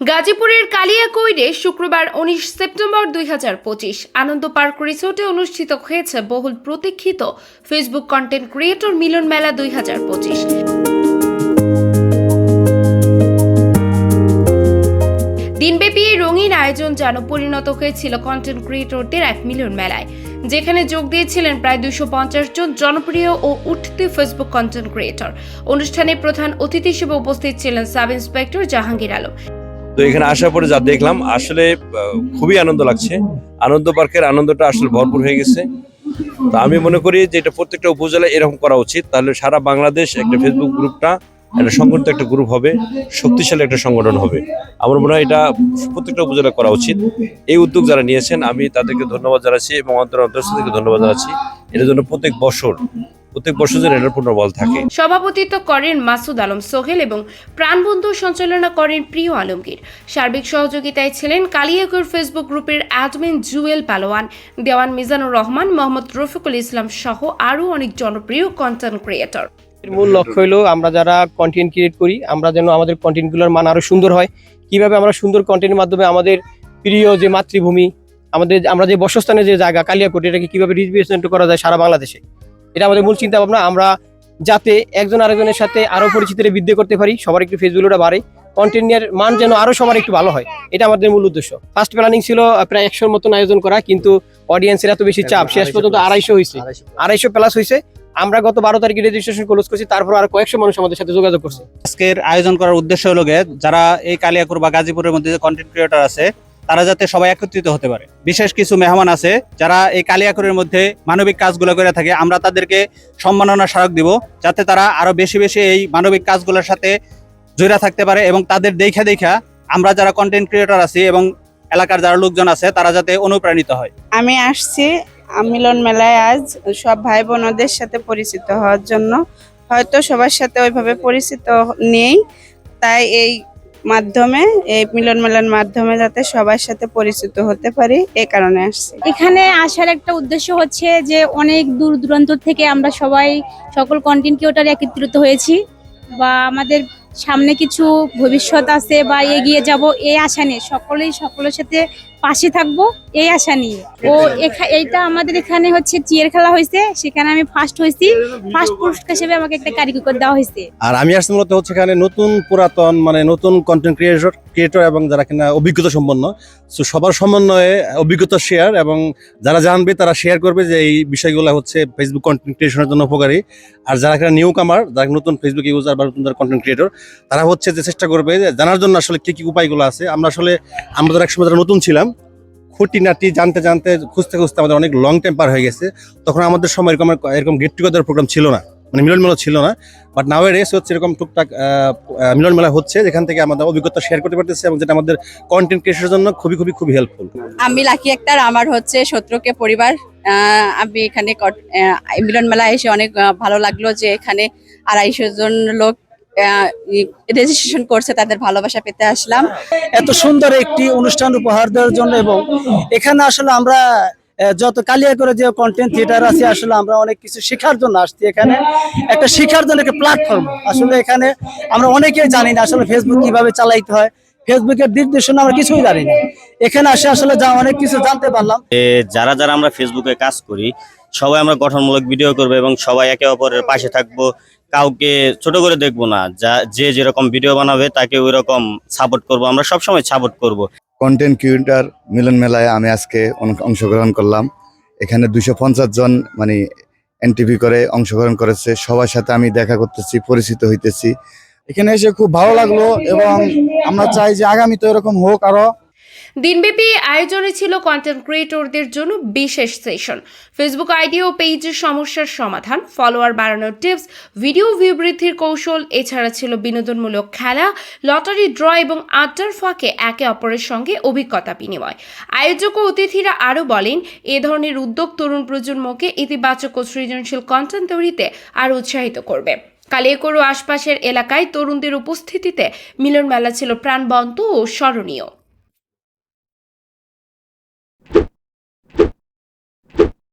গাজীপুরের কালিয়াকৈরে শুক্রবার উনিশ সেপ্টেম্বর দুই হাজার পঁচিশ আনন্দ পার্ক রিসোর্টে অনুষ্ঠিত হয়েছে বহুল প্রতীক্ষিত ফেসবুক কন্টেন্ট ক্রিয়েটর মিলন মেলা দুই হাজার পঁচিশ। দিনব্যাপী এই রঙিন আয়োজন যেন পরিণত হয়েছিল কন্টেন্ট ক্রিয়েটরদের এক মিলন মেলায়, যেখানে যোগ দিয়েছিলেন প্রায় দুশো পঞ্চাশ জন জনপ্রিয় ও উঠতি ফেসবুক কন্টেন্ট ক্রিয়েটর অনুষ্ঠানে প্রধান অতিথি হিসেবে উপস্থিত ছিলেন সাব ইন্সপেক্টর জাহাঙ্গীর আলম। তো এখানে আসার পরে যা দেখলাম, আসলে খুবই আনন্দ লাগছে। আনন্দ পার্কের আনন্দটা আসলে ভরপুর হয়ে গেছে। তো আমি মনে করি যে এটা প্রত্যেকটা উপজেলায় এরকম করা উচিত। তাহলে সারা বাংলাদেশ একটা ফেসবুক গ্রুপটা, একটা সংগঠিত একটা গ্রুপ হবে, শক্তিশালী একটা সংগঠন হবে। আমার মনে হয় এটা প্রত্যেকটা উপজেলা করা উচিত। এই উদ্যোগ যারা নিয়েছেন, আমি তাদেরকে ধন্যবাদ জানাচ্ছি এবং অন্তর অন্তঃস্থ ধন্যবাদ জানাচ্ছি। এটার জন্য প্রত্যেক বছর প্রত্যেক বছর যেন এটার পুনর্বল থাকে। সভাপতিত্ব করেন মাসুদ আলম সোহেল এবং প্রাণবন্ধু সঞ্চালনা করেন প্রিয় আলমগীর। সার্বিক সহযোগিতায় ছিলেন কালিয়াকুর ফেসবুক গ্রুপের অ্যাডমিন জুয়েল পালোয়ান দেওয়ান মিজানুর রহমান মোহাম্মদ রফিকুল ইসলাম সহ আরও অনেক জনপ্রিয় কন্টেন্ট ক্রিয়েটর মূল লক্ষ্য হলো আমরা যারা কন্টেন্ট ক্রিয়েট করি আমরা যেন আমাদের কন্টেন্টগুলোর মান আরও সুন্দর হয়। কীভাবে আমরা সুন্দর কন্টেন্টের মাধ্যমে আমাদের প্রিয় যে মাতৃভূমি আমাদের আমরা যে বসস্থানের যে জায়গা কালিয়াকোট এটাকে কীভাবে রিপ্রেজেন্ট করা যায় সারা বাংলাদেশে? এটা আমাদের মূল চিন্তা ভাবনা আমরা যাতে একজন আরেকজনের সাথে আরও পরিচিতির বৃদ্ধি করতে পারি, সবার একটু ফেসবুকটা বাড়ে কন্টেন্টের মান যেন আরও সবার একটু ভালো হয়, এটা আমাদের মূল উদ্দেশ্য। ফার্স্ট প্ল্যানিং ছিল প্রায় একশোর মতন আয়োজন করা, কিন্তু অডিয়েন্সের এত বেশি চাপ, শেষ পর্যন্ত আড়াইশো হয়েছে আড়াইশো প্লাস হয়েছে আমরা গত বারো তারিখে রেজিস্ট্রেশন ক্লোজ করছি, তারপর আর কয়েকশো মানুষ আমাদের সাথে যোগাযোগ করছে। আজকের আয়োজন করার উদ্দেশ্য হলো যারা এই কালিয়াকুর বা গাজীপুরের মধ্যে যে কন্টেন্ট ক্রিয়েটর আছে তারা যাতে সবাই একত্রিত হতে পারে। বিশেষ কিছু মেহমান আছে যারা এই কালিয়াকুরের মধ্যে মানবিক কাজগুলো করে থাকে, আমরা তাদেরকে সম্মাননা স্মারক দিব যাতে তারা আরও বেশি বেশি এই মানবিক কাজগুলোর সাথে জড়িয়ে থাকতে পারে এবং তাদের দেখা দেখা আমরা যারা কন্টেন্ট ক্রিয়েটর আছি এবং এলাকার যারা লোকজন আছে, তারা যাতে অনুপ্রাণিত হয়। আমি আসছি মিলন মেলায় আজ, সব ভাই বোনদের সাথে পরিচিত হওয়ার জন্য। হয়তো সবার সাথে ওইভাবে পরিচিত নেই, তাই এই মাধ্যমে, এই মিলন মেলার মাধ্যমে যাতে সবার সাথে পরিচিত হতে পারি, এ কারণে আসছি। এখানে আসার একটা উদ্দেশ্য হচ্ছে যে অনেক দূর দূরান্ত থেকে আমরা সবাই সকল কন্টেন্ট ক্রিয়েটার একত্রিত হয়েছি বা আমাদের সামনে কিছু ভবিষ্যৎ আছে বা এগিয়ে যাব এই আশা নিয়ে সকলেই সকলের সাথে পাশে থাকব এই আশা নিয়ে। ও এইটা আমাদের এখানে হচ্ছে চিয়ার খেলা হয়েছে সেখানে আমি ফার্স্ট হয়েছি। ফার্স্ট পুরস্কার হিসেবে আমাকে একটা কারিগর দেওয়া হয়েছে। আর আমি আসছি মূলত হচ্ছে এখানে নতুন পুরাতন মানে নতুন কন্টেন্ট ক্রিয়েটর ক্রিয়েটর এবং যারা কিনা অভিজ্ঞতা সম্পন্ন। সো সবার সমন্বয়ে অভিজ্ঞতা শেয়ার এবং যারা জানবে তারা শেয়ার করবে যে এই বিষয়গুলো হচ্ছে ফেসবুক কন্টেন্ট ক্রিয়েশনের জন্য উপকারী। আর যারা কিনা নিউ কামার যারা নতুন ফেসবুক ইউজার বা নতুন যারা কন্টেন্ট ক্রিয়েটর তারা হচ্ছে যে চেষ্টা করবে যে জানার জন্য আসলে কি কি উপায়গুলো আছে। আমরা আসলে আমরা যারা একসময় যারা নতুন ছিলাম। খুঁটিনাটি জানতে জানতে খুঁজতে খুঁজতে আমাদের অনেক লং টাইম পার হয়ে গেছে। তখন আমাদের সময় এরকম এরকম গেট টুগেদার প্রোগ্রাম ছিল না। মানে মিলন মেলা ছিল না। বাট নাও রেস হচ্ছে এরকম টুকটাক মিলন মেলা হচ্ছে, যেখান থেকে আমাদের অভিজ্ঞতা শেয়ার করতে পারতেছে এবং যেটা আমাদের কন্টেন্ট ক্রিয়েশনের জন্য খুবই খুবই খুবই হেল্পফুল আমি লাকি আক্তার আমার হচ্ছে শত্রুকে পরিবার। আমি এখানে মিলন মেলা এসে অনেক ভালো লাগল যে এখানে আড়াইশো জন লোক রেজিস্ট্রেশন করছে, তাদের ভালোবাসা পেতে আসলাম। এত সুন্দর একটি অনুষ্ঠান উপহার দেওয়ার জন্য এবং এখানে আসলে আমরা যত কালিয়া করে যে কন্টেন্ট থিয়েটার আছে, আসলে আমরা অনেক কিছু শেখার জন্য আসছি এখানে। একটা শেখার জন্য একটা প্ল্যাটফর্ম আসলে এখানে আমরা অনেকেই জানি না আসলে ফেসবুক কীভাবে চালাইতে হয়। ফেসবুকের নির্দেশনা আমরা কিছুই জানি না। এখানে আসে আসলে যা অনেক কিছু জানতে পারলাম। যারা যারা আমরা ফেসবুকে কাজ করি সবাই আমরা গঠনমূলক ভিডিও করব এবং সবাই একে অপরের পাশে থাকব। কাউকে ছোট করে দেখব না। যা যে যেরকম ভিডিও বানাবে তাকে ওই রকম সাপোর্ট করব। আমরা সবসময় সাপোর্ট করব। কন্টেন্ট ক্রিয়েটার মিলন মেলায় আমি আজকে অংশগ্রহণ করলাম। এখানে দুশো পঞ্চাশ জন মানে এনটিভি করে অংশগ্রহণ করেছে। সবার সাথে আমি দেখা করতেছি পরিচিত হইতেছি। এখানে এসে খুব ভালো লাগল এবং আমরা চাই যে আগামী তো এরকম হোক আরও। দিনব্যাপী আয়োজনে ছিল কন্টেন্ট ক্রিয়েটরদের জন্য বিশেষ সেশন ফেসবুক আইডি ও পেজের সমস্যার সমাধান ফলোয়ার বাড়ানোর টিপস ভিডিও ভিউ বৃদ্ধির কৌশল, এছাড়া ছিল বিনোদনমূলক খেলা লটারি ড্র এবং আড্ডার ফাঁকে একে অপরের সঙ্গে অভিজ্ঞতা বিনিময়। আয়োজক ও অতিথিরা আরও বলেন, এ ধরনের উদ্যোগ তরুণ প্রজন্মকে ইতিবাচক ও সৃজনশীল কন্টেন্ট তৈরিতে আরও উৎসাহিত করবে। কালিয়াকোর আশপাশের এলাকায় তরুণদের উপস্থিতিতে মিলন মেলা ছিল প্রাণবন্ত ও স্মরণীয়।